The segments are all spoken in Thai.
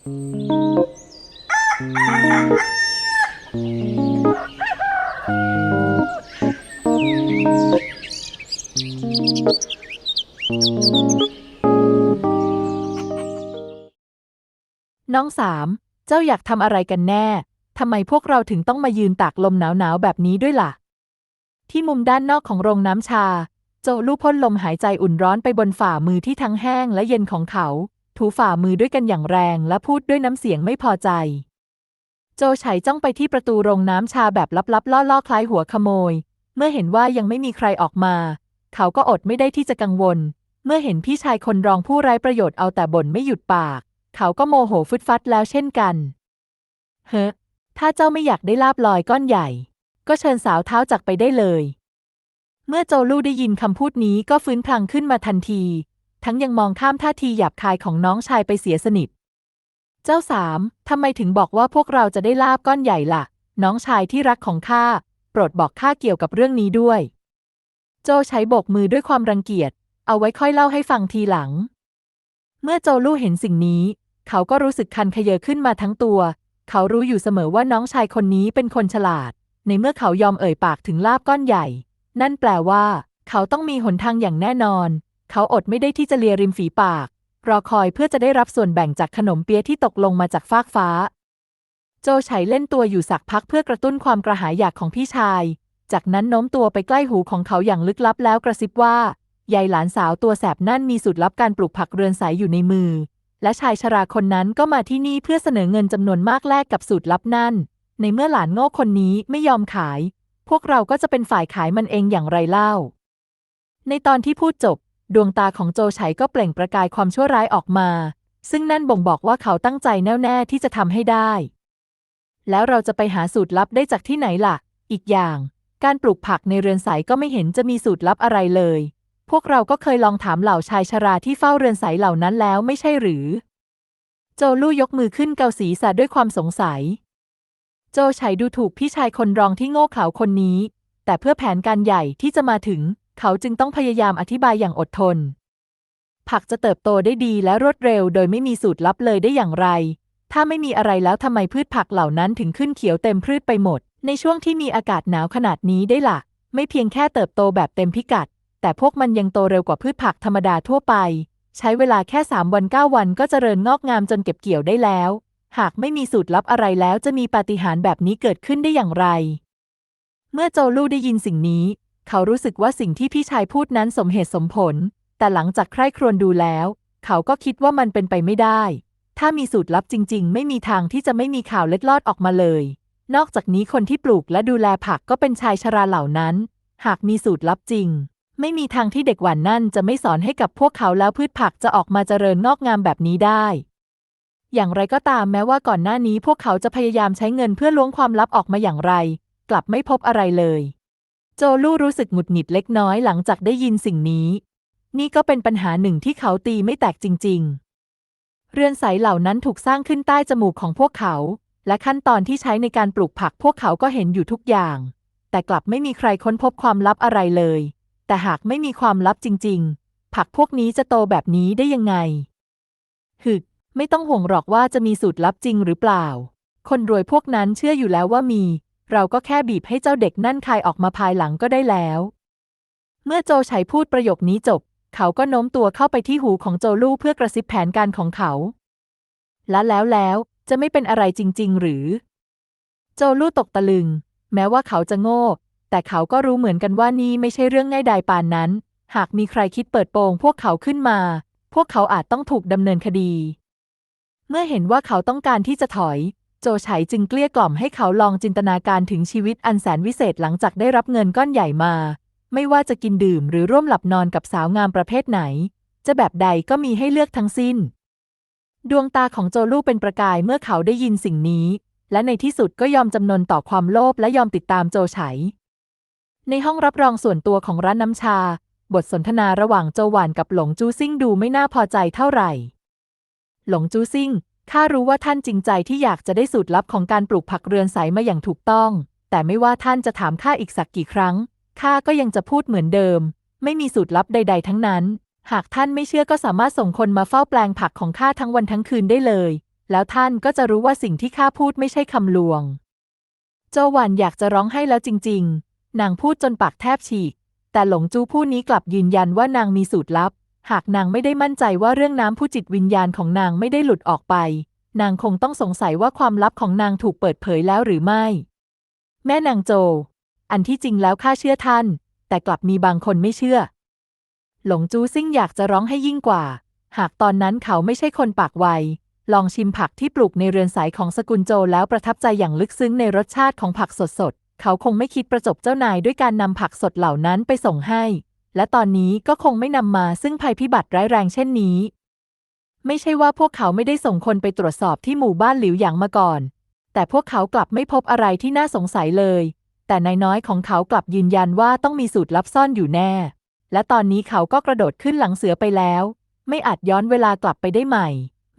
น้องสาม เจ้าอยากทำอะไรกันแน่ ทำไมพวกเราถึงต้องมายืนตากลมหนาวๆแบบนี้ด้วยล่ะ ที่มุมด้านนอกของโรงน้ำชา โจลูพ่นลมหายใจอุ่นร้อนไปบนฝ่ามือที่ทั้งแห้งและเย็นของเขา ถูฝ่ามือด้วยกันอย่างแรงและพูดด้วยน้ำเสียงไม่พอใจ โจไฉจ้องไปที่ประตูโรงน้ำชาแบบลับๆ ล่อๆ คล้ายหัวขโมย เมื่อเห็นว่ายังไม่มีใครออกมา เขาก็อดไม่ได้ที่จะกังวล เมื่อเห็นพี่ชายคนรองผู้ไร้ประโยชน์เอาแต่บ่นไม่หยุดปาก เขาก็โมโหฟึดฟัดแล้วเช่นกันเฮ้ถ้าเจ้าไม่อยากได้ลาบลอยก้อนใหญ่ ก็เชิญสาวเท้าจักไปได้เลย เมื่อโจลู่ได้ยินคำพูดนี้ก็ฟื้นพลังขึ้นมาทันที ทั้งยังมองข้ามท่าทีหยาบคายของน้องชายไปเสียสนิท เจ้าสามทำไมถึงบอกว่าพวกเราจะได้ลาบก้อนใหญ่ล่ะ น้องชายที่รักของข้า โปรดบอกข้าเกี่ยวกับเรื่องนี้ด้วย โจใช้โบกมือด้วยความรังเกียจ เอาไว้ค่อยเล่าให้ฟังทีหลัง เมื่อโจลู่เห็นสิ่งนี้ เขาก็รู้สึกคันเขยอขึ้นมาทั้งตัว เขารู้อยู่เสมอว่าน้องชายคนนี้เป็นคนฉลาด ในเมื่อเขายอมเอ่ยปากถึงลาบก้อนใหญ่ นั่นแปลว่า เขาต้องมีหนทางอย่างแน่นอน เขาอดไม่ได้ที่จะเลียริมฝีปาก รอคอยเพื่อจะได้รับส่วนแบ่งจากขนมเปี๊ยะที่ตกลงมาจากฟากฟ้า โจไฉเล่นตัวอยู่สักพักเพื่อกระตุ้นความกระหายอยากของพี่ชาย จากนั้นโน้มตัวไปใกล้หูของเขาอย่างลึกลับแล้วกระซิบว่ายายหลานสาวตัวแสบนั่นมีสูตรลับการปลูกผักเรือนสายอยู่ในมือ และชายชราคนนั้นก็มาที่นี่เพื่อเสนอเงินจำนวนมากแลกกับสูตรลับนั่น ในเมื่อหลานโง่คนนี้ไม่ยอมขาย พวกเราก็จะเป็นฝ่ายขายมันเองอย่างไรเล่า ในตอนที่พูดจบ ดวงตาของโจไฉก็เปล่งประกายความชั่วร้ายออกมา ซึ่งนั่นบ่งบอกว่าเขาตั้งใจแน่วแน่ที่จะทำให้ได้ แล้วเราจะไปหาสูตรลับได้จากที่ไหนล่ะ อีกอย่าง การปลูกผักในเรือนใสก็ไม่เห็นจะมีสูตรลับอะไรเลย พวกเราก็เคยลองถามเหล่าชายชราที่เฝ้าเรือนใสเหล่านั้นแล้วไม่ใช่หรือ โจลู่ยกมือขึ้นเกาศีรษะด้วยความสงสัย โจไฉดูถูกพี่ชายคนรองที่โง่เขลาคนนี้ แต่เพื่อแผนการใหญ่ที่จะมาถึง เขาจึงต้องพยายามอธิบายอย่างอดทน ผักจะเติบโตได้ดีและรวดเร็ว โดยไม่มีสูตรลับเลยได้อย่างไร ถ้าไม่มีอะไรแล้วทำไมพืชผักเหล่านั้นถึงขึ้นเขียวเต็มพืชไปหมด ในช่วงที่มีอากาศหนาวขนาดนี้ได้ล่ะ ไม่เพียงแค่เติบโตแบบเต็มพิกัด แต่พวกมันยังโตเร็วกว่าพืชผักธรรมดาทั่วไป ใช้เวลาแค่ 3 วัน 9 วันก็เจริญงอกงามจนเก็บเกี่ยวได้แล้ว หากไม่มีสูตรลับอะไรแล้วจะมีปาฏิหาริย์แบบนี้เกิดขึ้นได้อย่างไร เมื่อโจลูได้ยินสิ่งนี้ เขารู้สึกว่าสิ่งที่พี่ชายพูดนั้นสมเหตุสมผล แต่หลังจากใคร่ครวญดูแล้ว เขาก็คิดว่ามันเป็นไปไม่ได้ ถ้ามีสูตรลับจริง ๆ ไม่มีทางที่จะไม่มีข่าวเล็ดลอดออกมาเลย นอกจากนี้คนที่ปลูกและดูแลผักก็เป็นชายชราเหล่านั้น หากมีสูตรลับจริง ไม่มีทางที่เด็กหวานนั่นจะไม่สอนให้กับพวกเขาแล้วพืชผักจะออกมาเจริญงอกงามแบบนี้ได้อย่างไรก็ตามแม้ว่าก่อนหน้านี้พวกเขาจะพยายามใช้เงินเพื่อล้วงความลับออกมาอย่างไร กลับไม่พบอะไรเลย โจลู่รู้สึกหงุดหงิดเล็กน้อยหลังจากได้ยินสิ่งนี้ นี่ก็เป็นปัญหาหนึ่งที่เขาตีไม่แตกจริง ๆ เรือนใสเหล่านั้นถูกสร้างขึ้นใต้จมูกของพวกเขา และขั้นตอนที่ใช้ในการปลูกผักพวกเขาก็เห็นอยู่ทุกอย่าง แต่กลับไม่มีใครค้นพบความลับอะไรเลย แต่หากไม่มีความลับจริง ๆ ผักพวกนี้จะโตแบบนี้ได้ยังไงหึกไม่ต้องห่วงหรอกว่าจะมีสูตรลับจริงหรือเปล่า คนรวยพวกนั้นเชื่ออยู่แล้วว่ามี เราก็แค่บีบให้เจ้าเด็กนั่นคายออกมาภายหลังก็ได้แล้ว เมื่อโจไฉพูดประโยคนี้จบ เขาก็โน้มตัวเข้าไปที่หูของโจลู่เพื่อกระซิบแผนการของเขา และแล้วแล้วจะไม่เป็นอะไรจริง ๆ หรือ โจลู่ตกตะลึง แม้ว่าเขาจะโง่ แต่เขาก็รู้เหมือนกันว่านี่ไม่ใช่เรื่องง่ายดายปานนั้น หากมีใครคิดเปิดโปงพวกเขาขึ้นมา พวกเขาอาจต้องถูกดำเนินคดี เมื่อเห็นว่าเขาต้องการที่จะถอย โจไฉจึงเกลี้ยกล่อมให้เขาลองจินตนาการถึงชีวิตอันแสนวิเศษหลังจากได้รับเงินก้อนใหญ่มา ไม่ว่าจะกินดื่มหรือร่วมหลับนอนกับสาวงามประเภทไหน จะแบบใดก็มีให้เลือกทั้งสิ้น ดวงตาของโจลู่เป็นประกายเมื่อเขาได้ยินสิ่งนี้ และในที่สุดก็ยอมจำนนต่อความโลภและยอมติดตามโจไฉในห้องรับรองส่วนตัวของร้านน้ำชา บทสนทนาระหว่างโจหวานกับหลงจูซิ่งดูไม่น่าพอใจเท่าไหร่ หลงจูซิ่ง ข้ารู้ว่าท่านจริงใจที่อยากจะได้สูตรลับของการปลูกผักเรือนใสมาอย่างถูกต้อง แต่ไม่ว่าท่านจะถามข้าอีกสักกี่ครั้ง ข้าก็ยังจะพูดเหมือนเดิม ไม่มีสูตรลับใด ๆ ทั้งนั้น หากท่านไม่เชื่อก็สามารถส่งคนมาเฝ้าแปลงผักของข้าทั้งวันทั้งคืนได้เลย แล้วท่านก็จะรู้ว่าสิ่งที่ข้าพูดไม่ใช่คำลวง โจหวันอยากจะร้องให้แล้วจริง ๆ นางพูดจนปากแทบฉีก แต่หลงจูผู้นี้กลับยืนยันว่านางมีสูตรลับ หากนางไม่ได้มั่นใจว่าเรื่องน้ำผู้จิตวิญญาณของนางไม่ได้หลุดออกไป นางคงต้องสงสัยว่าความลับของนางถูกเปิดเผยแล้วหรือไม่ แม่นางโจ อันที่จริงแล้วข้าเชื่อท่าน แต่กลับมีบางคนไม่เชื่อ หลงจูซิ่งอยากจะร้องให้ยิ่งกว่า หากตอนนั้นเขาไม่ใช่คนปากไว ลองชิมผักที่ปลูกในเรือนสายของสกุลโจแล้วประทับใจอย่างลึกซึ้งในรสชาติของผักสดๆ เขาคงไม่คิดประจบเจ้านายด้วยการนำผักสดเหล่านั้นไปส่งให้ และตอนนี้ก็คงไม่นำมาซึ่งภัยพิบัติร้ายแรงเช่นนี้ ไม่ใช่ว่าพวกเขาไม่ได้ส่งคนไปตรวจสอบที่หมู่บ้านหลิวหยางมาก่อน แต่พวกเขากลับไม่พบอะไรที่น่าสงสัยเลย แต่นายน้อยของเขากลับยืนยันว่าต้องมีสูตรลับซ่อนอยู่แน่ และตอนนี้เขาก็กระโดดขึ้นหลังเสือไปแล้ว ไม่อาจย้อนเวลากลับไปได้ใหม่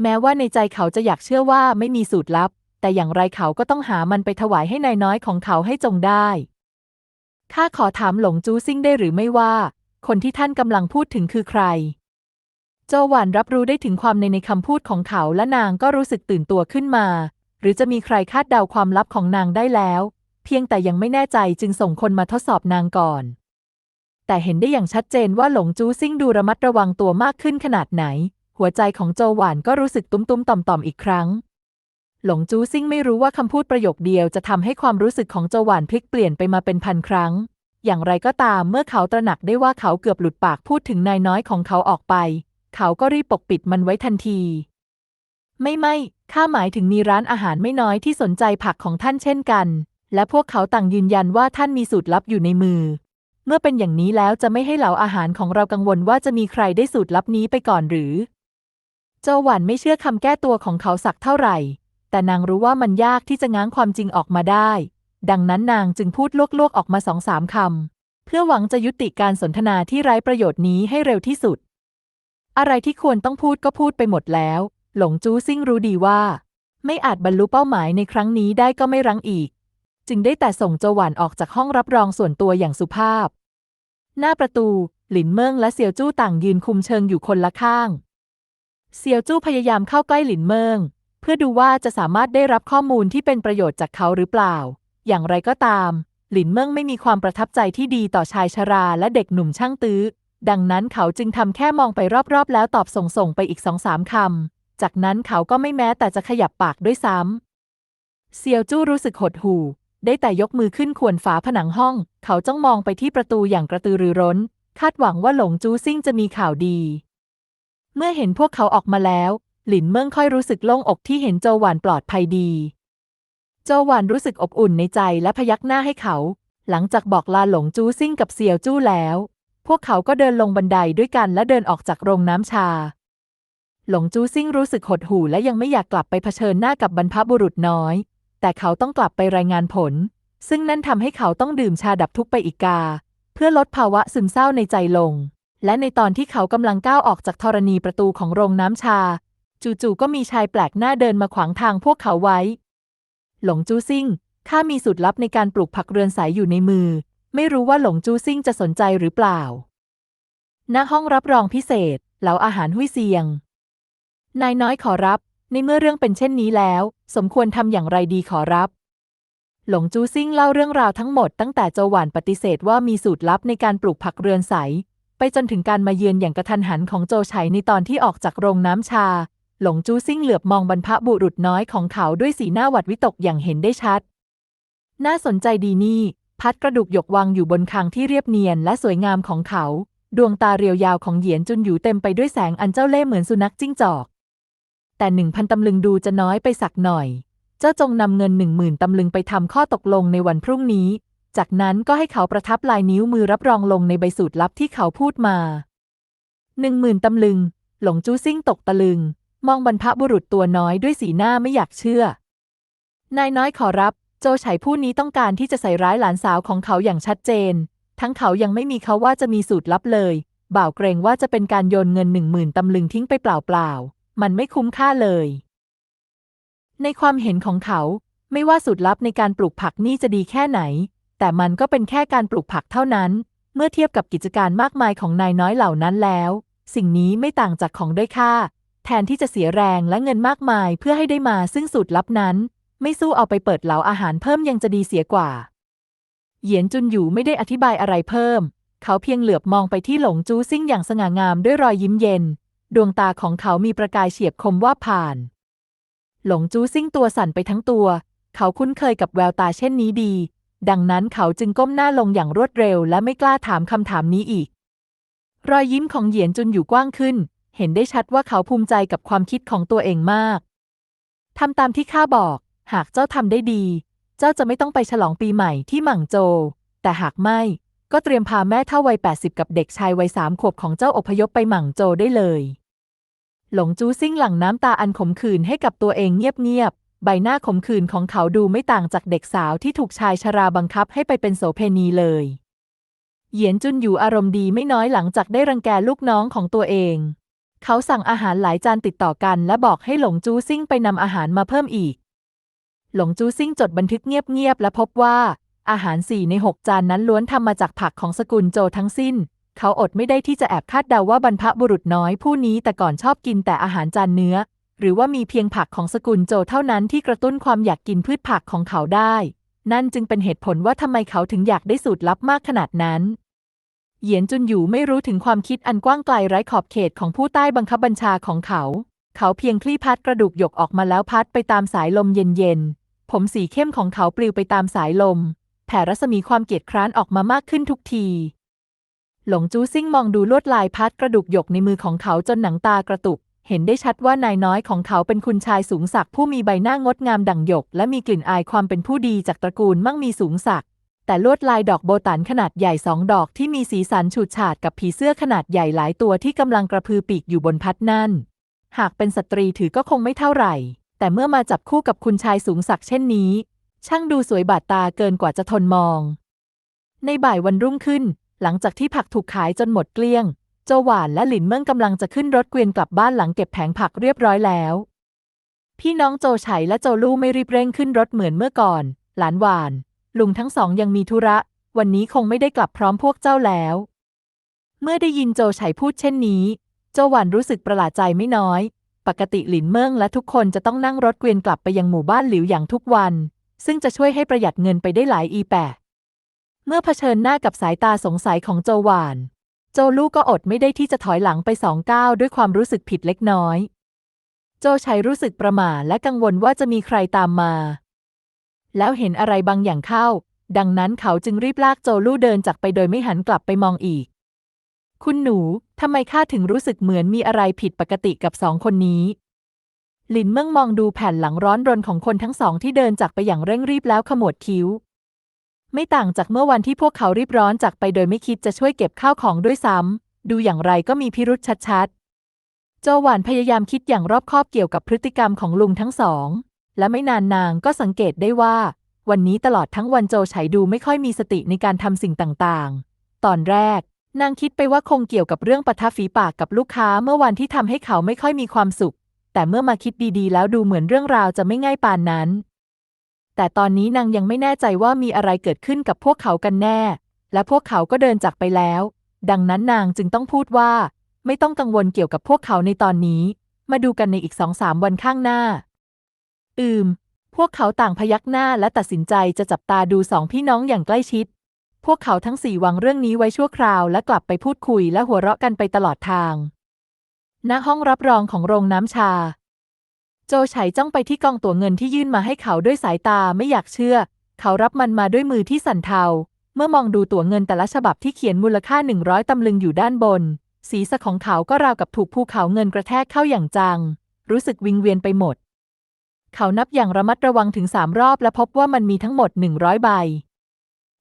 แม้ว่าในใจเขาจะอยากเชื่อว่าไม่มีสูตรลับ แต่อย่างไรเขาก็ต้องหามันไปถวายให้นายน้อยของเขาให้จงได้ข้าขอถามหลงจูซิ่งได้หรือไม่ว่า คนที่ท่านกำลังพูดถึงคือใคร โจหวานรับรู้ได้ถึงความในในคำพูดของเขาและนางก็รู้สึกตื่นตัวขึ้นมา หรือจะมีใครคาดเดาความลับของนางได้แล้ว เพียงแต่ยังไม่แน่ใจจึงส่งคนมาทดสอบนางก่อน แต่เห็นได้อย่างชัดเจนว่าหลงจูซิ่งดูระมัดระวังตัวมากขึ้นขนาดไหน หัวใจของโจหวานก็รู้สึกตุ้มๆต่อมๆอีกครั้งหลงจูซิ่งไม่รู้ว่าคำพูดประโยคเดียวจะทำให้ความรู้สึกของโจหวานพลิกเปลี่ยนไปมาเป็นพันครั้ง อย่างไรก็ตามเมื่อเขาตระหนักได้ว่าเขาเกือบหลุดปากพูดถึงนายน้อยของเขาออกไป เขาก็รีบปกปิดมันไว้ทันที ไม่ไม่ข้าหมายถึงมีร้านอาหารไม่น้อยที่สนใจผักของท่านเช่นกัน และพวกเขาต่างยืนยันว่าท่านมีสูตรลับอยู่ในมือ เมื่อเป็นอย่างนี้แล้วจะไม่ให้เหล่าอาหารของเรากังวลว่าจะมีใครได้สูตรลับนี้ไปก่อนหรือ เจ้าหวันไม่เชื่อคำแก้ตัวของเขาสักเท่าไหร่ แต่นางรู้ว่ามันยากที่จะง้างความจริงออกมาได้ ดังนั้นนางจึงพูดลวกๆออกมาสองสามคำ เพื่อหวังจะยุติการสนทนาที่ไร้ประโยชน์นี้ให้เร็วที่สุด อะไรที่ควรต้องพูดก็พูดไปหมดแล้ว หลงจู้ซิ่งรู้ดีว่า ไม่อาจบรรลุเป้าหมายในครั้งนี้ได้ก็ไม่รั้งอีก จึงได้แต่ส่งโจหวานออกจากห้องรับรองส่วนตัวอย่างสุภาพ หน้าประตู หลินเมิงและเซียวจู้ต่างยืนคุมเชิงอยู่คนละข้างเซียวจู้พยายามเข้าใกล้หลินเมิง เพื่อดูว่าจะสามารถได้รับข้อมูลที่เป็นประโยชน์จากเขาหรือเปล่า อย่างไรก็ตาม หลินเมิงไม่มีความประทับใจที่ดีต่อชายชราและเด็กหนุ่มช่างตื้อ ดังนั้นเขาจึงทำแค่มองไปรอบๆ แล้วตอบส่งๆไปอีกสองสามคำ จากนั้นเขาก็ไม่แม้แต่จะขยับปากด้วยซ้ำ เซียวจู้รู้สึกหดหู่ ได้แต่ยกมือขึ้นขวนฝาผนังห้อง เขาจ้องมองไปที่ประตูอย่างกระตือรือร้น คาดหวังว่าหลงจู้ซิ่งจะมีข่าวดี เมื่อเห็นพวกเขาออกมาแล้ว หลินเมิ่งค่อยรู้สึกโล่งอกที่เห็นโจหวานปลอดภัยดี โจหวานรู้สึกอบอุ่นในใจและพยักหน้าให้เขา หลังจากบอกลาหลงจูซิ่งกับเซียวจู้แล้ว พวกเขาก็เดินลงบันไดด้วยกันและเดินออกจากโรงน้ำชา หลงจูซิ่งรู้สึกหดหู่และยังไม่อยากกลับไปเผชิญหน้ากับบรรพบุรุษน้อย แต่เขาต้องกลับไปรายงานผล ซึ่งนั่นทำให้เขาต้องดื่มชาดับทุกข์ไปอีกกา เพื่อลดภาวะซึมเศร้าในใจลง และในตอนที่เขากำลังก้าวออกจากธรณีประตูของโรงน้ำชา จู่ๆก็มีชายแปลกหน้าเดินมาขวางทางพวกเขาไว้ หลงจูซิ่ง ข้ามีสูตรลับในการปลูกผักเรือนสายอยู่ในมือ ไม่รู้ว่าหลงจูซิ่งจะสนใจหรือเปล่า ณ ห้องรับรองพิเศษ เหลาอาหารหุ้ยเซียง นายน้อยขอรับ ในเมื่อเรื่องเป็นเช่นนี้แล้ว สมควรทำอย่างไรดีขอรับ หลงจูซิ่งเล่าเรื่องราวทั้งหมดตั้งแต่โจหวานปฏิเสธว่ามีสูตรลับในการปลูกผักเรือนใส ไปจนถึงการมาเยือนอย่างกระทันหันของโจไฉในตอนที่ออกจากโรงน้ำชา หลงจูซิ่งเหลือบมองบรรพบุรุษน้อยของเขาด้วยสีหน้าหวัดวิตกอย่างเห็นได้ชัด น่าสนใจดีนี่ พัดกระดูกหยกวางอยู่บนคางที่เรียบเนียนและสวยงามของเขา ดวงตาเรียวยาวของเหยียนจุนอยู่เต็มไปด้วยแสงอันเจ้าเล่ห์เหมือนสุนัขจิ้งจอก แต่หนึ่งพันตำลึงดูจะน้อยไปสักหน่อย เจ้าจงนำเงินหนึ่งหมื่นตำลึงไปทำข้อตกลงในวันพรุ่งนี้ จากนั้นก็ให้เขาประทับลายนิ้วมือรับรองลงในใบสูตรลับที่เขาพูดมาหนึ่งหมื่นตำลึง หลงจู้ซิ่งตกตะลึง มองบรรพบุรุษตัวน้อยด้วยสีหน้าไม่อยากเชื่อ นายน้อยขอรับ โจไฉผู้นี้ต้องการที่จะใส่ร้ายหลานสาวของเขาอย่างชัดเจน ทั้งเขายังไม่มีเขาว่าจะมีสูตรลับเลย บ่าวเกรงว่าจะเป็นการโยนเงินหนึ่งหมื่นตำลึงทิ้งไปเปล่าๆ มันไม่คุ้มค่าเลย ในความเห็นของเขา ไม่ว่าสูตรลับในการปลูกผักนี่จะดีแค่ไหน แต่มันก็เป็นแค่การปลูกผักเท่านั้น เมื่อเทียบกับกิจการมากมายของนายน้อยเหล่านั้นแล้ว สิ่งนี้ไม่ต่างจากของด้อยค่า แทนที่จะเสียแรงและเงินมากมายเพื่อให้ได้มาซึ่งสูตรลับนั้น ไม่สู้เอาไปเปิดเหลาอาหารเพิ่มยังจะดีเสียกว่า เหยียนจุนอยู่ไม่ได้อธิบายอะไรเพิ่ม เขาเพียงเหลือบมองไปที่หลงจูซิ่งอย่างสง่างามด้วยรอยยิ้มเย็น ดวงตาของเขามีประกายเฉียบคมว่าผ่าน หลงจูซิ่งตัวสั่นไปทั้งตัว เขาคุ้นเคยกับแววตาเช่นนี้ดี ดังนั้นเขาจึงก้มหน้าลงอย่างรวดเร็ว และไม่กล้าถามคำถามนี้อีก รอยยิ้มของเหยียนจุนอยู่กว้างขึ้น เห็นได้ชัดว่าเขาภูมิใจกับความคิดของตัวเองมากทำตามที่ข้าบอก หากเจ้าทำได้ดี เจ้าจะไม่ต้องไปฉลองปีใหม่ที่หมั่งโจวแต่หากไม่ ก็เตรียมพาแม่เท่าวัย 80 กับเด็กชายวัยสามขวบของเจ้าอพยพไปหมั่งโจวได้เลย หลงจูซิ่งหลั่งน้ำตาอันขมขื่นให้กับตัวเองเงียบๆ ใบหน้าขมขื่นของเขาดูไม่ต่างจากเด็กสาวที่ถูกชายชราบังคับให้ไปเป็นโสเพณีเลย เหยียนจุนอยู่อารมณ์ดีไม่น้อยหลังจากได้รังแกลูกน้องของตัวเอง เขาสั่งอาหารหลายจานติดต่อกัน และบอกให้หลงจูซิ่งไปนำอาหารมาเพิ่มอีก หลงจูซิ่งจดบันทึกเงียบๆและพบว่า อาหารสี่ในหกจานนั้นล้วนทำมาจากผักของสกุลโจทั้งสิ้น เขาอดไม่ได้ที่จะแอบคาดเดาว่าบรรพบุรุษน้อยผู้นี้แต่ก่อนชอบกินแต่อาหารจานเนื้อ หรือว่ามีเพียงผักของสกุลโจเท่านั้นที่กระตุ้นความอยากกินพืชผักของเขาได้ นั่นจึงเป็นเหตุผลว่าทำไมเขาถึงอยากได้สูตรลับมากขนาดนั้น เหยียนจุนอยู่ไม่รู้ถึงความคิดอันกว้างไกลไร้ขอบเขตของผู้ใต้บังคับบัญชาของเขา เขาเพียงคลี่พัดกระดูกหยกออกมาแล้วพัดไปตามสายลมเย็นๆ ผมสีเข้มของเขาปลิวไปตามสายลม แผ่รัศมีความเกียดคร้านออกมามากขึ้นทุกที หลงจูซิ่งมองดูลวดลายพัดกระดูกหยกในมือของเขาจนหนังตากระตุก เห็นได้ชัดว่านายน้อยของเขาเป็นคุณชายสูงศักดิ์ผู้มีใบหน้างดงามดั่งหยก และมีกลิ่นอายความเป็นผู้ดีจากตระกูลมั่งมีสูงศักดิ์ แต่ลวดลายดอกโบตันขนาดใหญ่สองดอกที่มีสีสันฉูดฉาดกับผีเสื้อขนาดใหญ่หลายตัวที่กำลังกระพือปีกอยู่บนพัดนั่น หากเป็นสตรีถือก็คงไม่เท่าไหร่ แต่เมื่อมาจับคู่กับคุณชายสูงศักดิ์เช่นนี้ ช่างดูสวยบาดตาเกินกว่าจะทนมอง ในบ่ายวันรุ่งขึ้น หลังจากที่ผักถูกขายจนหมดเกลี้ยงโจหวานและหลินเมิ่งกำลังจะขึ้นรถเกวียนกลับบ้านหลังเก็บแผงผักเรียบร้อยแล้ว พี่น้องโจไฉและโจลู่ไม่รีบเร่งขึ้นรถเหมือนเมื่อก่อน หลานหวาน ลุงทั้งสองยังมีธุระ วันนี้คงไม่ได้กลับพร้อมพวกเจ้าแล้ว เมื่อได้ยินโจไฉพูดเช่นนี้โจหวานรู้สึกประหลาดใจไม่น้อย ปกติหลินเมิ่งและทุกคนจะต้องนั่งรถเกวียนกลับไปยังหมู่บ้านหลิวอย่างทุกวัน ซึ่งจะช่วยให้ประหยัดเงินไปได้หลายอีแปะเมื่อเผชิญหน้ากับสายตาสงสัยของโจหวาน โจลู่ก็อดไม่ได้ที่จะถอยหลังไปสองก้าวด้วยความรู้สึกผิดเล็กน้อย โจชัยรู้สึกประหม่าและกังวลว่าจะมีใครตามมา แล้วเห็นอะไรบางอย่างเข้า ดังนั้นเขาจึงรีบลากโจลู่เดินจากไปโดยไม่หันกลับไปมองอีก คุณหนู ทำไมข้าถึงรู้สึกเหมือนมีอะไรผิดปกติกับสองคนนี้ หลินเมื่งมองดูแผ่นหลังร้อนรนของคนทั้งสองที่เดินจากไปอย่างเร่งรีบแล้วขมวดคิ้ว ไม่ต่างจากเมื่อวันที่พวกเขารีบร้อนจากไปโดยไม่คิดจะช่วยเก็บข้าวของด้วยซ้ำ ดูอย่างไรก็มีพิรุษชัดๆ โจหวานพยายามคิดอย่างรอบคอบเกี่ยวกับพฤติกรรมของลุงทั้งสอง และไม่นานนางก็สังเกตได้ว่า วันนี้ตลอดทั้งวันโจไฉดูไม่ค่อยมีสติในการทำสิ่งต่างๆ ตอนแรก นางคิดไปว่าคงเกี่ยวกับเรื่องปะทะฝีปากกับลูกค้าเมื่อวันที่ทำให้เขาไม่ค่อยมีความสุข แต่เมื่อมาคิดดีๆ แล้วดูเหมือนเรื่องราวจะไม่ง่ายปานนั้น แต่ตอนนี้นางยังไม่แน่ใจว่ามีอะไรเกิดขึ้นกับพวกเขากันแน่ และพวกเขาก็เดินจากไปแล้ว ดังนั้นนางจึงต้องพูดว่า ไม่ต้องกังวลเกี่ยวกับพวกเขาในตอนนี้ มาดูกันในอีกสองสามวันข้างหน้า อืม พวกเขาต่างพยักหน้าและตัดสินใจจะจับตาดูสองพี่น้องอย่างใกล้ชิด พวกเขาทั้งสี่วางเรื่องนี้ไว้ชั่วคราวและกลับไปพูดคุยและหัวเราะกันไปตลอดทาง ณ ห้องรับรองของโรงน้ำชา โจไฉจ้องไปที่กองตั๋วเงินที่ยื่นมาให้เขาด้วยสายตาไม่อยากเชื่อ เขารับมันมาด้วยมือที่สั่นเทา เมื่อมองดูตั๋วเงินแต่ละฉบับที่เขียนมูลค่า100ตำลึงอยู่ด้านบน ศีรษะของเขาก็ราวกับถูกภูเขาเงินกระแทกเข้าอย่างจัง รู้สึกวิงเวียนไปหมด เขานับอย่างระมัดระวังถึงสามรอบและพบว่ามันมีทั้งหมด100ใบ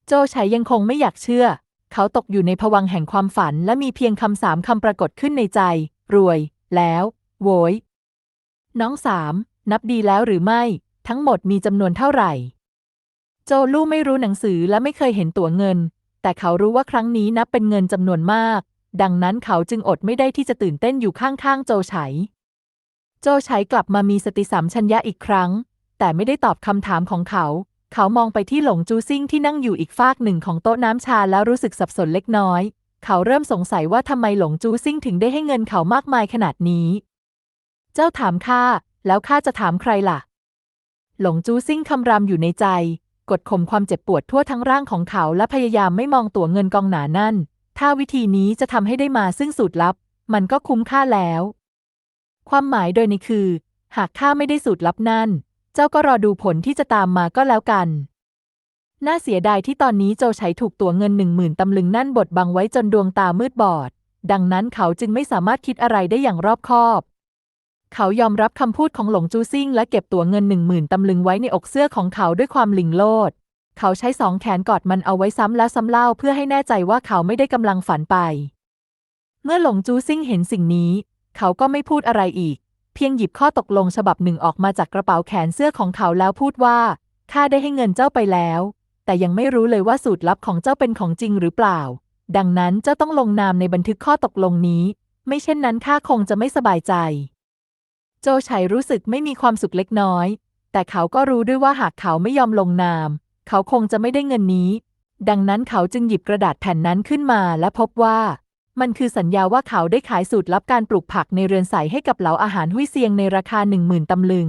โจไฉยังคงไม่อยากเชื่อ เขาตกอยู่ในภวังแห่งความฝันและมีเพียงคำสามคำปรากฏขึ้นในใจ รวย แล้ว โวย น้องสามนับดีแล้วหรือไม่ ทั้งหมดมีจำนวนเท่าไหร่ โจลู่ไม่รู้หนังสือและไม่เคยเห็นตั๋วเงิน แต่เขารู้ว่าครั้งนี้นับเป็นเงินจำนวนมาก ดังนั้นเขาจึงอดไม่ได้ที่จะตื่นเต้นอยู่ข้างๆโจไฉ โจไฉกลับมามีสติสัมชัญญะอีกครั้ง แต่ไม่ได้ตอบคำถามของเขา เขามองไปที่หลงจูซิ่งที่นั่งอยู่อีกฟากหนึ่งของโต๊ะน้ำชาแล้วรู้สึกสับสนเล็กน้อย เขาเริ่มสงสัยว่าทำไมหลงจูซิ่งถึงได้ให้เงินเขามากมายขนาดนี้ เจ้าถามข้าแล้วข้าจะถามใครล่ะ หลงจูซิ่งคำรามอยู่ในใจ กดข่มความเจ็บปวดทั่วทั้งร่างของเขาและพยายามไม่มองตัวเงินกองหนานั่น ถ้าวิธีนี้จะทำให้ได้มาซึ่งสูตรลับ มันก็คุ้มค่าแล้ว ความหมายโดยในคือ หากข้าไม่ได้สูตรลับนั่น เจ้าก็รอดูผลที่จะตามมาก็แล้วกัน น่าเสียดายที่ตอนนี้โจไฉถูกตัวเงินหนึ่งหมื่นตำลึงนั่นบดบังไว้จนดวงตามืดบอด ดังนั้นเขาจึงไม่สามารถคิดอะไรได้อย่างรอบคอบ เขายอมรับคำพูดของหลงจูซิ่ง และเก็บตัวเงินหนึ่งหมื่นตำลึงไว้ในอกเสื้อของเขาด้วยความลิงโลด เขาใช้สองแขนกอดมันเอาไว้ซ้ำแล้วซ้ำเล่าเพื่อให้แน่ใจว่าเขาไม่ได้กำลังฝันไปเมื่อหลงจูซิ่งเห็นสิ่งนี้ เขาก็ไม่พูดอะไรอีก เพียงหยิบข้อตกลงฉบับหนึ่งออกมาจากกระเป๋าแขนเสื้อของเขาแล้วพูดว่าข้าได้ให้เงินเจ้าไปแล้ว แต่ยังไม่รู้เลยว่าสูตรลับของเจ้าเป็นของจริงหรือเปล่า ดังนั้นเจ้าต้องลงนามในบันทึกข้อตกลงนี้ ไม่เช่นนั้นข้าคงจะไม่สบายใจ โจไฉรู้สึกไม่มีความสุขเล็กน้อย แต่เขาก็รู้ด้วยว่าหากเขาไม่ยอมลงนาม เขาคงจะไม่ได้เงินนี้ ดังนั้นเขาจึงหยิบกระดาษแผ่นนั้นขึ้นมาและพบว่า มันคือสัญญาว่าเขาได้ขายสูตรลับการปลูกผักในเรือนใสให้กับเหล่าอาหารหุ้ยเซียงในราคาหนึ่งหมื่นตำลึง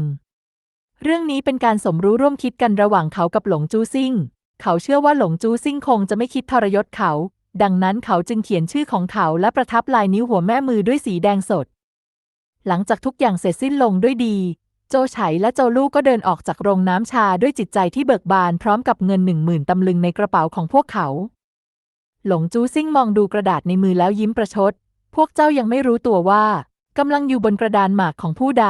เรื่องนี้เป็นการสมรู้ร่วมคิดกันระหว่างเขากับหลงจูซิ่ง เขาเชื่อว่าหลงจูซิ่งคงจะไม่คิดทรยศเขา ดังนั้นเขาจึงเขียนชื่อของเขาและประทับลายนิ้วหัวแม่มือด้วยสีแดงสด หลังจากทุกอย่างเสร็จสิ้นลงด้วยดี โจไฉและโจลู่ก็เดินออกจากโรงน้ำชาด้วยจิตใจที่เบิกบานพร้อมกับเงินหนึ่งหมื่นตำลึงในกระเป๋าของพวกเขา หลงจูซิ่งมองดูกระดาษในมือแล้วยิ้มประชด พวกเจ้ายังไม่รู้ตัวว่ากำลังอยู่บนกระดานหมากของผู้ใด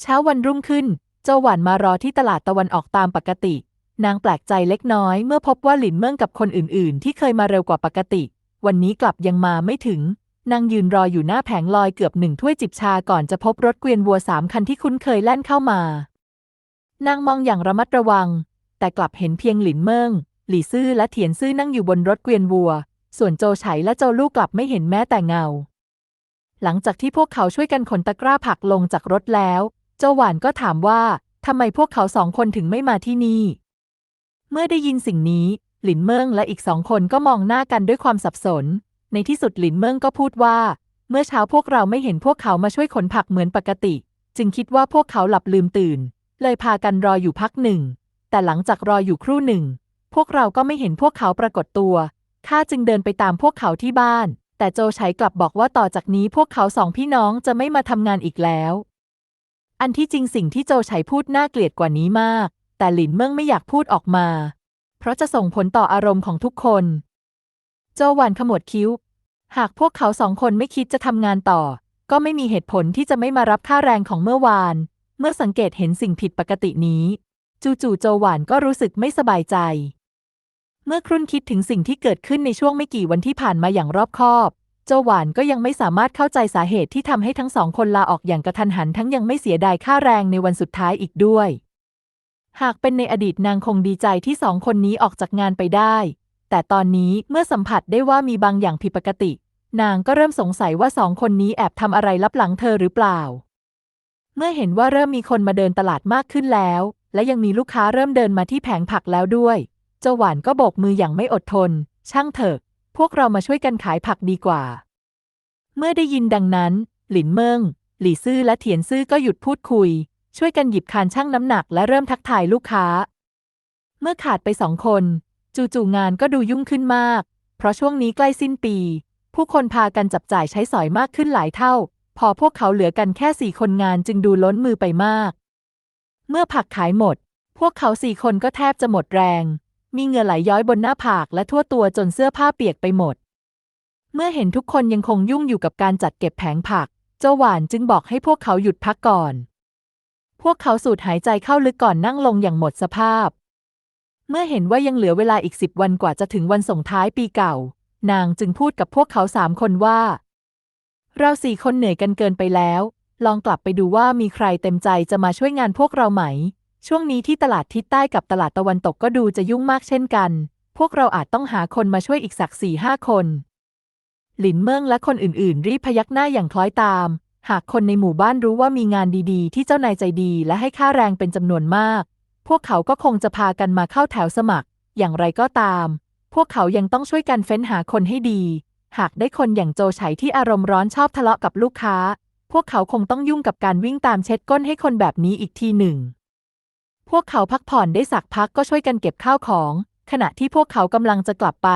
เช้าวันรุ่งขึ้น เจ้าหวานมารอที่ตลาดตะวันออกตามปกติ นางแปลกใจเล็กน้อยเมื่อพบว่าหลินเมิ่งกับคนอื่น ๆ ที่เคยมาเร็วกว่าปกติ วันนี้กลับยังมาไม่ถึง นางยืนรออยู่หน้าแผงลอยเกือบหนึ่งถ้วยจิบชาก่อนจะพบรถเกวียนวัวสามคันที่คุ้นเคยแล่นเข้ามา นางมองอย่างระมัดระวัง แต่กลับเห็นเพียงหลินเมิ่ง หลี่ซื่อและเถียนซื่อนั่งอยู่บนรถเกวียนวัว ส่วนโจไฉและโจลู่กลับไม่เห็นแม้แต่เงา หลังจากที่พวกเขาช่วยกันขนตะกร้าผักลงจากรถแล้วเจ้าหวานก็ถามว่าทำไมพวกเขาสองคนถึงไม่มาที่นี่ เมื่อได้ยินสิ่งนี้ หลินเมิงและอีกสองคนก็มองหน้ากันด้วยความสับสน ในที่สุดหลินเมิงก็พูดว่า เมื่อเช้าพวกเราไม่เห็นพวกเขามาช่วยขนผักเหมือนปกติ จึงคิดว่าพวกเขาหลับลืมตื่น เลยพากันรออยู่พักหนึ่ง แต่หลังจากรออยู่ครู่หนึ่ง พวกเราก็ไม่เห็นพวกเขาปรากฏตัว ข้าจึงเดินไปตามพวกเขาที่บ้าน แต่โจไฉกลับบอกว่าต่อจากนี้พวกเขาสองพี่น้องจะไม่มาทำงานอีกแล้ว อันที่จริงสิ่งที่โจไฉพูดน่าเกลียดกว่านี้มาก แต่หลินเมิ่งไม่อยากพูดออกมา เพราะจะส่งผลต่ออารมณ์ของทุกคน โจหวานขมวดคิ้ว หากพวกเขาสองคนไม่คิดจะทำงานต่อ ก็ไม่มีเหตุผลที่จะไม่มารับค่าแรงของเมื่อวาน เมื่อสังเกตเห็นสิ่งผิดปกตินี้ จู่ๆโจหวานก็รู้สึกไม่สบายใจ เมื่อครุ่นคิดถึงสิ่งที่เกิดขึ้นในช่วงไม่กี่วันที่ผ่านมาอย่างรอบคอบโจหวานก็ยังไม่สามารถเข้าใจสาเหตุที่ทำให้ทั้งสองคนลาออกอย่างกระทันหันทั้งยังไม่เสียดายค่าแรงในวันสุดท้ายอีกด้วย หากเป็นในอดีตนางคงดีใจที่สองคนนี้ออกจากงานไปได้ แต่ตอนนี้เมื่อสัมผัสได้ว่ามีบางอย่างผิดปกติ นางก็เริ่มสงสัยว่าสองคนนี้แอบทำอะไรลับหลังเธอหรือเปล่า เมื่อเห็นว่าเริ่มมีคนมาเดินตลาดมากขึ้นแล้ว และยังมีลูกค้าเริ่มเดินมาที่แผงผักแล้วด้วย เจ้าหวานก็โบกมืออย่างไม่อดทน ช่างเถอะ พวกเรามาช่วยกันขายผักดีกว่า เมื่อได้ยินดังนั้น หลินเมิง หลี่ซื่อและเถียนซื่อก็หยุดพูดคุย ช่วยกันหยิบคานชั่งน้ำหนักและเริ่มทักทายลูกค้า เมื่อขาดไปสองคน จู่ๆงานก็ดูยุ่งขึ้นมาก เพราะช่วงนี้ใกล้สิ้นปี ผู้คนพากันจับจ่ายใช้สอยมากขึ้นหลายเท่า พอพวกเขาเหลือกันแค่สี่คนงานจึงดูล้นมือไปมาก เมื่อผักขายหมด พวกเขาสี่คนก็แทบจะหมดแรง มีเหงื่อไหลย้อยบนหน้าผากและทั่วตัวจนเสื้อผ้าเปียกไปหมด เมื่อเห็นทุกคนยังคงยุ่งอยู่กับการจัดเก็บแผงผัก เจ้าหวานจึงบอกให้พวกเขาหยุดพักก่อน พวกเขาสูดหายใจเข้าลึกก่อนนั่งลงอย่างหมดสภาพ เมื่อเห็นว่ายังเหลือเวลาอีกสิบวันกว่าจะถึงวันส่งท้ายปีเก่า นางจึงพูดกับพวกเขาสามคนว่า เราสี่คนเหนื่อยกันเกินไปแล้ว ลองกลับไปดูว่ามีใครเต็มใจจะมาช่วยงานพวกเราไหม ช่วงนี้ที่ตลาดทิศใต้กับตลาดตะวันตกก็ดูจะยุ่งมากเช่นกัน พวกเราอาจต้องหาคนมาช่วยอีกสักสี่ห้าคน หลินเมิงและคนอื่นๆ รีบพยักหน้าอย่างคล้อยตาม หากคนในหมู่บ้านรู้ว่ามีงานดีๆ ที่เจ้านายใจดีและให้ค่าแรงเป็นจำนวนมาก พวกเขาก็คงจะพากันมาเข้าแถวสมัคร อย่างไรก็ตาม พวกเขายังต้องช่วยกันเฟ้นหาคนให้ดี หากได้คนอย่างโจไฉที่อารมณ์ร้อนชอบทะเลาะกับลูกค้า พวกเขาคงต้องยุ่งกับการวิ่งตามเช็ดก้นให้คนแบบนี้อีกทีหนึ่ง พวกเขาพักผ่อนได้สักพักก็ช่วยกันเก็บข้าวของ ขณะที่พวกเขากำลังจะกลับไป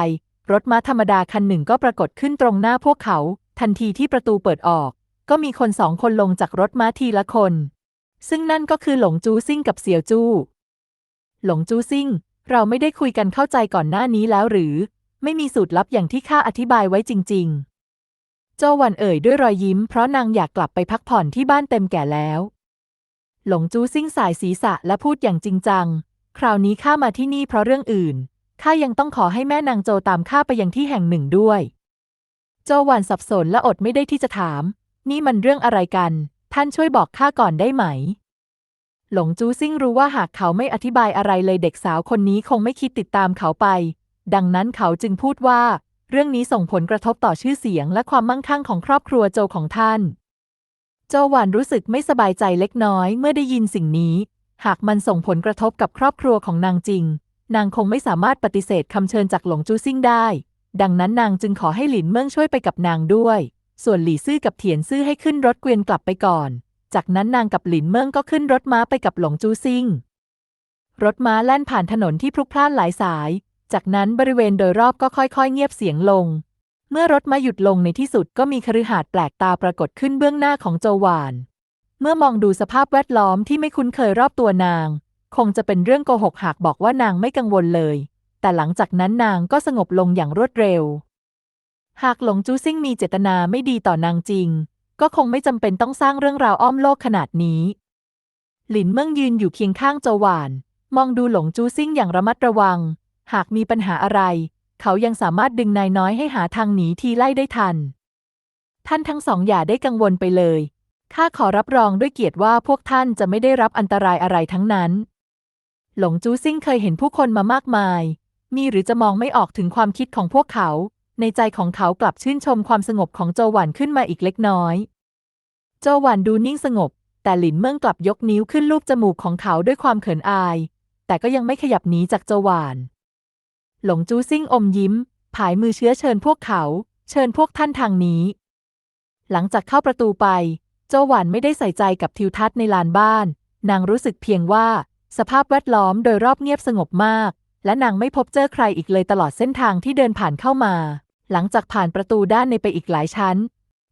รถม้าธรรมดาคันหนึ่งก็ปรากฏขึ้นตรงหน้าพวกเขา ทันทีที่ประตูเปิดออก ก็มีคนสองคนลงจากรถม้าทีละคน ซึ่งนั่นก็คือหลงจูซิ่งกับเสี่ยวจู้ หลงจูซิ่ง เราไม่ได้คุยกันเข้าใจก่อนหน้านี้แล้วหรือ ไม่มีสูตรลับอย่างที่ข้าอธิบายไว้จริงๆโจาวันเอ่ยด้วยรอยยิ้มเพราะนางอยากกลับไปพักผ่อนที่บ้านเต็มแก่แล้ว หลงจูซิ่งสายศีรษะและพูดอย่างจริงจัง คราวนี้ข้ามาที่นี่เพราะเรื่องอื่น ข้ายังต้องขอให้แม่นางโจตามข้าไปยังที่แห่งหนึ่งด้วย โจาหวันสับสนและอดไม่ได้ที่จะถาม นี่มันเรื่องอะไรกัน ท่านช่วยบอกข้าก่อนได้ไหม หลงจูซิ่งรู้ว่าหากเขาไม่อธิบายอะไรเลยเด็กสาวคนนี้คงไม่คิดติดตามเขาไป ดังนั้นเขาจึงพูดว่า เรื่องนี้ส่งผลกระทบต่อชื่อเสียงและความมั่งคั่งของครอบครัวโจของท่าน โจหวานรู้สึกไม่สบายใจเล็กน้อยเมื่อได้ยินสิ่งนี้ หากมันส่งผลกระทบกับครอบครัวของนางจริง นางคงไม่สามารถปฏิเสธคำเชิญจากหลงจูซิ่งได้ ดังนั้นนางจึงขอให้หลินเมิ่งช่วยไปกับนางด้วย ส่วนหลี่ซื่อกับเถียนซื่อให้ขึ้นรถเกวียนกลับไปก่อน จากนั้นนางกับหลินเมิ่งก็ขึ้นรถม้าไปกับหลงจูซิ่ง รถม้าแล่นผ่านถนนที่พลุกพล่านหลายสาย จากนั้นบริเวณโดยรอบก็ค่อยๆ เงียบเสียงลง เมื่อรถมาหยุดลงในที่สุดก็มีคฤหาสน์แปลกตาปรากฏขึ้นเบื้องหน้าของโจวาน เมื่อมองดูสภาพแวดล้อมที่ไม่คุ้นเคยรอบตัวนาง คงจะเป็นเรื่องโกหกหากบอกว่านางไม่กังวลเลย แต่หลังจากนั้นนางก็สงบลงอย่างรวดเร็ว หากหลงจูซิ่งมีเจตนาไม่ดีต่อนางจริง ก็คงไม่จำเป็นต้องสร้างเรื่องราวอ้อมโลกขนาดนี้ หลินเมิ่งยืนอยู่เคียงข้างโจวาน มองดูหลงจูซิ่งอย่างระมัดระวัง หากมีปัญหาอะไร เขายังสามารถดึงนายน้อยให้หาทางหนีทีไล่ได้ทัน ท่านทั้งสองอย่าได้กังวลไปเลย ข้าขอรับรองด้วยเกียรติว่าพวกท่านจะไม่ได้รับอันตรายอะไรทั้งนั้น หลงจูซิ่งเคยเห็นผู้คนมามากมาย มีหรือจะมองไม่ออกถึงความคิดของพวกเขา ในใจของเขากลับชื่นชมความสงบของโจหวันขึ้นมาอีกเล็กน้อย โจหวันดูนิ่งสงบ แต่หลินเมิ่งกลับยกนิ้วขึ้นลูบจมูกของเขาด้วยความเขินอาย แต่ก็ยังไม่ขยับหนีจากโจหวาน หลงจูซิ่งอมยิ้ม ผายมือเชื้อเชิญพวกเขา เชิญพวกท่านทางนี้ หลังจากเข้าประตูไป โจหวานไม่ได้ใส่ใจกับทิวทัศน์ในลานบ้าน นางรู้สึกเพียงว่า สภาพแวดล้อมโดยรอบเงียบสงบมาก และนางไม่พบเจอใครอีกเลยตลอดเส้นทางที่เดินผ่านเข้ามา หลังจากผ่านประตูด้านในไปอีกหลายชั้น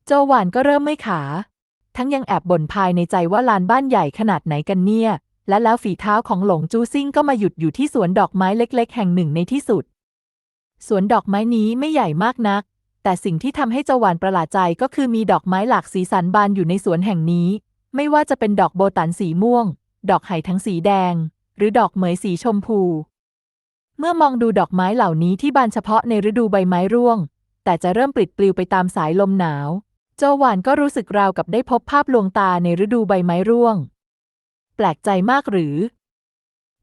โจหวานก็เริ่มไม่ขา ทั้งยังแอบบ่นภายในใจว่าลานบ้านใหญ่ขนาดไหนกันเนี่ย และแล้วฝีเท้าของหลงจูซิ่งก็มาหยุดอยู่ที่สวนดอกไม้เล็ก ๆ แห่งหนึ่งในที่สุด สวนดอกไม้นี้ไม่ใหญ่มากนัก แต่สิ่งที่ทำให้เจาหวานประหลาดใจก็คือมีดอกไม้หลากสีสันบานอยู่ในสวนแห่งนี้ ไม่ว่าจะเป็นดอกโบตันสีม่วง ดอกไห่ทั้งสีแดง หรือดอกเหมยสีชมพู เมื่อมองดูดอกไม้เหล่านี้ที่บานเฉพาะในฤดูใบไม้ร่วง แต่จะเริ่มปลิดปลิวไปตามสายลมหนาวโจหวานก็รู้สึกราวกับได้พบภาพลวงตาในฤดูใบไม้ร่วง แปลกใจมากหรือ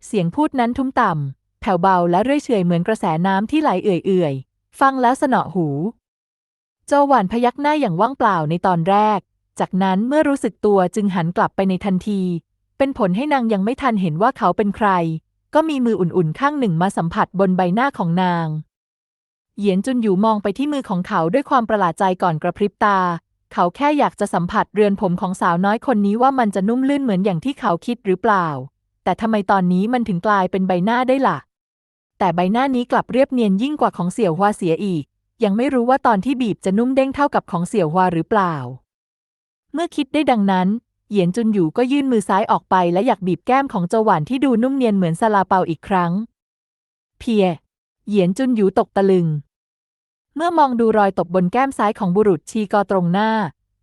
เสียงพูดนั้นทุ้มต่ำ แผ่วเบาและเรื่อยเฉยเหมือนกระแสน้ำที่ไหลเอื่อยๆ ฟังแล้วสนอหู โจหวานพยักหน้าอย่างว่างเปล่าในตอนแรก จากนั้นเมื่อรู้สึกตัวจึงหันกลับไปในทันที เป็นผลให้นางยังไม่ทันเห็นว่าเขาเป็นใคร ก็มีมืออุ่นๆข้างหนึ่งมาสัมผัสบนใบหน้าของนาง เหยียนจุนอยู่มองไปที่มือของเขาด้วยความประหลาดใจก่อนกระพริบตา เขาแค่อยากจะสัมผัสเรือนผมของสาวน้อยคนนี้ว่ามันจะนุ่มลื่นเหมือนอย่างที่เขาคิดหรือเปล่า แต่ทำไมตอนนี้มันถึงกลายเป็นใบหน้าได้ล่ะ แต่ใบหน้านี้กลับเรียบเนียนยิ่งกว่าของเสี่ยวฮวาเสียอีก ยังไม่รู้ว่าตอนที่บีบจะนุ่มเด้งเท่ากับของเสี่ยวฮวาหรือเปล่า เมื่อคิดได้ดังนั้น เหยียนจุนอยู่ก็ยื่นมือซ้ายออกไปและอยากบีบแก้มของโจหวานที่ดูนุ่มเนียนเหมือนซาลาเปาอีกครั้ง เพีย เหยียนจุนอยู่ตกตะลึง เมื่อมองดูรอยตบบนแก้มซ้ายของบุรุษชีกอตรงหน้า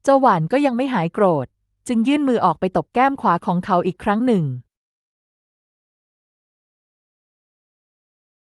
เจหวานก็ยังไม่หายโกรธ จึงยื่นมือออกไปตบแก้มขวาของเขาอีกครั้งหนึ่ง